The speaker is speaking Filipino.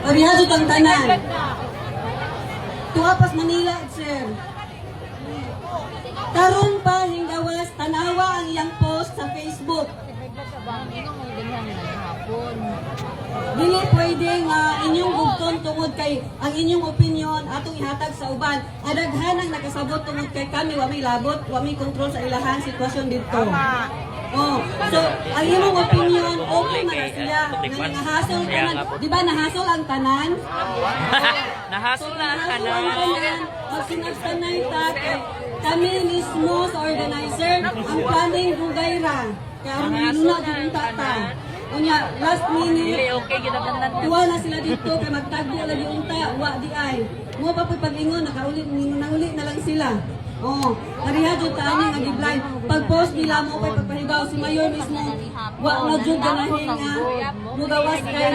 Pariha jud ang tanan. Tuapas Manila, sir. Karon pa hinggawas tanawa ang iyang post sa Facebook. Dili pwede nga inyong gugton tungod kay ang inyong opinion atong ihatag sa uban. Adaghan ang nakasabot tungod kay kami wa may labot, wa may control sa ilahan sitwasyon dito. Oh, so ang imong opinion okay man na siya nga nahasol tanan. Di ba nahasol ang tanan? Nahasol na ang tanan. Pag sinagsanay ta kay kami mismo sa organizer ang planning dugay ra. Kaya ang minuna jud ta. Unya last minute. Tuwa na sila dito kay magtagbo lagi unta, wa di ay. Mo pa pud pag-ingon nakauli ningon na uli na lang sila. Oh, nariha jud ta ani nga giblind. Pag post nila mo pay pagpahibaw si mayor mismo. Wa na jud ganahin nga mugawas kay